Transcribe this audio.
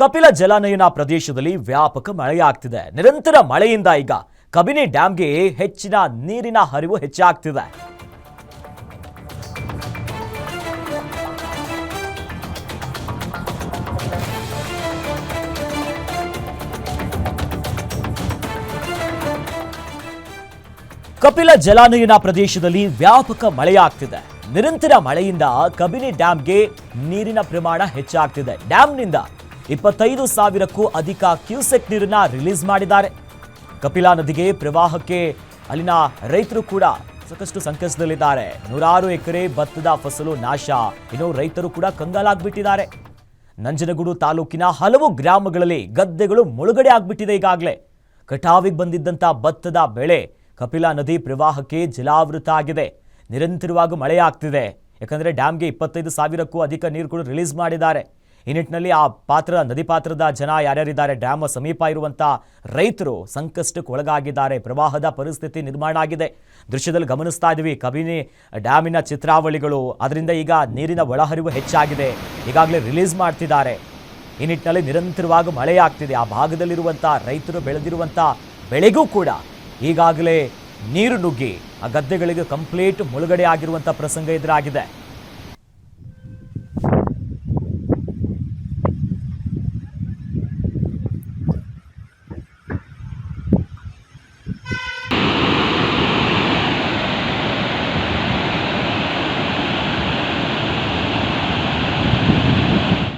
ಕಪಿಲ ಜಲಾನಯನ ಪ್ರದೇಶದಲ್ಲಿ ವ್ಯಾಪಕ ಮಳೆಯಾಗ್ತಿದೆ. ನಿರಂತರ ಮಳೆಯಿಂದ ಈಗ ಕಬಿನಿ ಡ್ಯಾಂಗೆ ಹೆಚ್ಚಿನ ನೀರಿನ ಹರಿವು ಹೆಚ್ಚಾಗ್ತಿದೆ. ಕಪಿಲ ಜಲಾನಯನ ಪ್ರದೇಶದಲ್ಲಿ ವ್ಯಾಪಕ ಮಳೆಯಾಗ್ತಿದೆ. ನಿರಂತರ ಮಳೆಯಿಂದ ಕಬಿನಿ ಡ್ಯಾಂಗೆ ನೀರಿನ ಪ್ರಮಾಣ ಹೆಚ್ಚಾಗ್ತಿದೆ. ಡ್ಯಾಂನಿಂದ ಇಪ್ಪತ್ತೈದು ಸಾವಿರಕ್ಕೂ ಅಧಿಕ ಕ್ಯೂಸೆಕ್ ನೀರನ್ನ ರಿಲೀಸ್ ಮಾಡಿದ್ದಾರೆ. ಕಪಿಲಾ ನದಿಗೆ ಪ್ರವಾಹಕ್ಕೆ ಅಲ್ಲಿನ ರೈತರು ಕೂಡ ಸಾಕಷ್ಟು ಸಂಕಷ್ಟದಲ್ಲಿದ್ದಾರೆ. ನೂರಾರು ಎಕರೆ ಭತ್ತದ ಫಸಲು ನಾಶ. ಇನ್ನು ರೈತರು ಕೂಡ ಕಂಗಾಲಾಗ್ಬಿಟ್ಟಿದ್ದಾರೆ. ನಂಜನಗೂಡು ತಾಲೂಕಿನ ಹಲವು ಗ್ರಾಮಗಳಲ್ಲಿ ಗದ್ದೆಗಳು ಮುಳುಗಡೆ ಆಗ್ಬಿಟ್ಟಿದೆ ಈಗಾಗಲೇ. ಕಟಾವಿಗೆ ಬಂದಿದ್ದಂಥ ಭತ್ತದ ಬೆಳೆ ಕಪಿಲಾ ನದಿ ಪ್ರವಾಹಕ್ಕೆ ಜಲಾವೃತ ಆಗಿದೆ. ನಿರಂತರವಾಗಿ ಮಳೆಯಾಗ್ತಿದೆ. ಯಾಕಂದರೆ ಡ್ಯಾಮ್ಗೆ ಇಪ್ಪತ್ತೈದು ಸಾವಿರಕ್ಕೂ ಅಧಿಕ ನೀರು ಕೂಡ ರಿಲೀಸ್ ಮಾಡಿದ್ದಾರೆ. ಈ ನಿಟ್ಟಿನಲ್ಲಿ ಆ ಪಾತ್ರ, ನದಿ ಪಾತ್ರದ ಜನ ಯಾರ್ಯಾರಿದ್ದಾರೆ, ಡ್ಯಾಮ್ ಸಮೀಪ ಇರುವಂಥ ರೈತರು ಸಂಕಷ್ಟಕ್ಕೆ ಒಳಗಾಗಿದ್ದಾರೆ. ಪ್ರವಾಹದ ಪರಿಸ್ಥಿತಿ ನಿರ್ಮಾಣ ಆಗಿದೆ. ದೃಶ್ಯದಲ್ಲಿ ಗಮನಿಸ್ತಾ ಇದ್ದೀವಿ, ಕಬಿನಿ ಡ್ಯಾಮಿನ ಚಿತ್ರಾವಳಿಗಳು. ಅದರಿಂದ ಈಗ ನೀರಿನ ಒಳಹರಿವು ಹೆಚ್ಚಾಗಿದೆ. ಈಗಾಗಲೇ ರಿಲೀಸ್ ಮಾಡ್ತಿದ್ದಾರೆ. ಈ ನಿಟ್ಟಿನಲ್ಲಿ ನಿರಂತರವಾಗಿ ಮಳೆಯಾಗ್ತಿದೆ. ಆ ಭಾಗದಲ್ಲಿರುವಂಥ ರೈತರು ಬೆಳೆದಿರುವಂಥ ಬೆಳೆಗೂ ಕೂಡ ಈಗಾಗಲೇ ನೀರು ನುಗ್ಗಿ ಆ ಗದ್ದೆಗಳಿಗೆ ಕಂಪ್ಲೀಟ್ ಮುಳುಗಡೆ ಆಗಿರುವಂಥ ಪ್ರಸಂಗ ಎದುರಾಗಿದೆ.